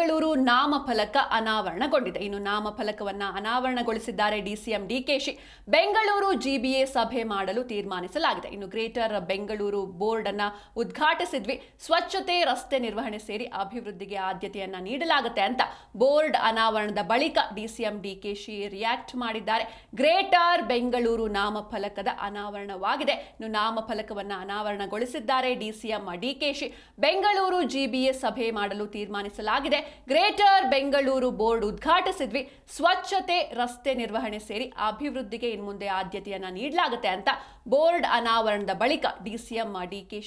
ಬೆಂಗಳೂರು ನಾಮಫಲಕ ಅನಾವರಣಗೊಂಡಿದೆ. ಇನ್ನು ನಾಮಫಲಕವನ್ನ ಅನಾವರಣಗೊಳಿಸಿದ್ದಾರೆ ಡಿಸಿಎಂ ಡಿಕೆಶಿ ಬೆಂಗಳೂರು ಜಿಬಿಎ ಸಭೆ ಮಾಡಲು ತೀರ್ಮಾನಿಸಲಾಗಿದೆ. ಇನ್ನು ಗ್ರೇಟರ್ ಬೆಂಗಳೂರು ಬೋರ್ಡ್ ಅನ್ನ ಉದ್ಘಾಟಿಸಿದ್ವಿ. ಸ್ವಚ್ಛತೆ, ರಸ್ತೆ ನಿರ್ವಹಣೆ ಸೇರಿ ಅಭಿವೃದ್ಧಿಗೆ ಆದ್ಯತೆಯನ್ನ ನೀಡಲಾಗುತ್ತೆ ಅಂತ ಬೋರ್ಡ್ ಅನಾವರಣದ ಬಳಿಕ ಡಿಸಿಎಂ ಡಿಕೆಶಿ ರಿಯಾಕ್ಟ್ ಮಾಡಿದ್ದಾರೆ. ಗ್ರೇಟರ್ ಬೆಂಗಳೂರು ನಾಮಫಲಕದ ಅನಾವರಣವಾಗಿದೆ. ಇನ್ನು ನಾಮಫಲಕವನ್ನ ಅನಾವರಣಗೊಳಿಸಿದ್ದಾರೆ ಡಿಸಿಎಂ ಡಿಕೆಶಿ ಬೆಂಗಳೂರು ಜಿಬಿಎ ಸಭೆ ಮಾಡಲು ತೀರ್ಮಾನಿಸಲಾಗಿದೆ. ಗ್ರೇಟರ್ ಬೆಂಗಳೂರು ಬೋರ್ಡ್ ಉದ್ಘಾಟಿಸಿದ್ವಿ. ಸ್ವಚ್ಛತೆ ರಸ್ತೆ ನಿರ್ವಹಣೆ ಸೇರಿ ಅಭಿವೃದ್ಧಿಗೆ ಇನ್ನು ಮುಂದೆ ಆದ್ಯತೆಯನ್ನ ನೀಡಲಾಗುತ್ತೆ ಅಂತ ಬೋರ್ಡ್ ಅನಾವರಣದ ಬಳಿಕ ಡಿಸಿಎಂ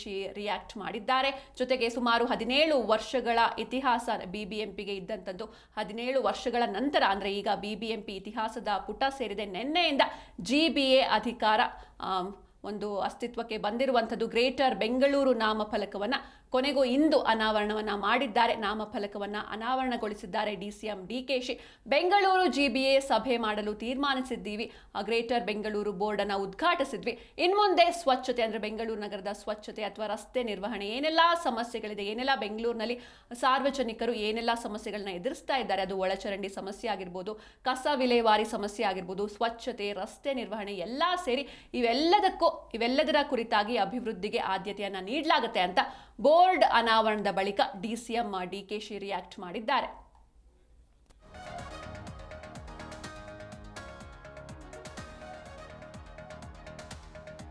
ಶಿ ರಿಯಾಕ್ಟ್ ಮಾಡಿದ್ದಾರೆ. ಜೊತೆಗೆ ಸುಮಾರು ಹದಿನೇಳು ವರ್ಷಗಳ ಇತಿಹಾಸ ಬಿಬಿಎಂಪಿಗೆ ಇದ್ದಂಥದ್ದು ಹದಿನೇಳು ವರ್ಷಗಳ ನಂತರ ಅಂದರೆ ಈಗ ಬಿಬಿಎಂಪಿ ಇತಿಹಾಸದ ಪುಟ ಸೇರಿದೆ. ನಿನ್ನೆಯಿಂದ ಜಿಬಿಎ ಅಧಿಕಾರ ಆಮ್, ಒಂದು ಅಸ್ತಿತ್ವಕ್ಕೆ ಬಂದಿರುವಂಥದ್ದು ಗ್ರೇಟರ್ ಬೆಂಗಳೂರು ನಾಮಫಲಕವನ್ನು. ಕೊನೆಗೂ ಇಂದು ಅನಾವರಣವನ್ನು ಮಾಡಿದ್ದಾರೆ. ನಾಮಫಲಕವನ್ನು ಅನಾವರಣಗೊಳಿಸಿದ್ದಾರೆ D C M D K Shi. Bengaluru G B A ಸಭೆ ಮಾಡಲು ತೀರ್ಮಾನಿಸಿದ್ದೀವಿ. ಆ ಗ್ರೇಟರ್ ಬೆಂಗಳೂರು ಬೋರ್ಡನ್ನು ಉದ್ಘಾಟಿಸಿದ್ವಿ. ಉದ್ಘಾಟಿಸಿದ್ವಿ ಇನ್ಮುಂದೆ ಸ್ವಚ್ಛತೆ ಅಂದರೆ ಬೆಂಗಳೂರು ನಗರದ ಸ್ವಚ್ಛತೆ ಅಥವಾ ರಸ್ತೆ ನಿರ್ವಹಣೆ, ಏನೆಲ್ಲ ಸಮಸ್ಯೆಗಳಿದೆ, ಏನೆಲ್ಲ ಬೆಂಗಳೂರಿನಲ್ಲಿ ಸಾರ್ವಜನಿಕರು ಏನೆಲ್ಲ ಸಮಸ್ಯೆಗಳನ್ನ ಎದುರಿಸ್ತಾ ಇದ್ದಾರೆ, ಅದು ಒಳಚರಂಡಿ ಸಮಸ್ಯೆ ಆಗಿರ್ಬೋದು, ಕಸ ವಿಲೇವಾರಿ ಸಮಸ್ಯೆ ಆಗಿರ್ಬೋದು, ಸ್ವಚ್ಛತೆ, ರಸ್ತೆ ನಿರ್ವಹಣೆ ಎಲ್ಲ ಸೇರಿ ಇವೆಲ್ಲದಕ್ಕೂ ಇವೆಲ್ಲದರ ಕುರಿತಾಗಿ ಅಭಿವೃದ್ಧಿಗೆ ಆದ್ಯತೆಯನ್ನು ನೀಡಲಾಗುತ್ತೆ ಅಂತ ಬೋರ್ಡ್ ಅನಾವರಣದ ಬಳಿಕ ಡಿಸಿಎಂ ಡಿಕೆಶಿ ರಿಯಾಕ್ಟ್ ಮಾಡಿದ್ದಾರೆ.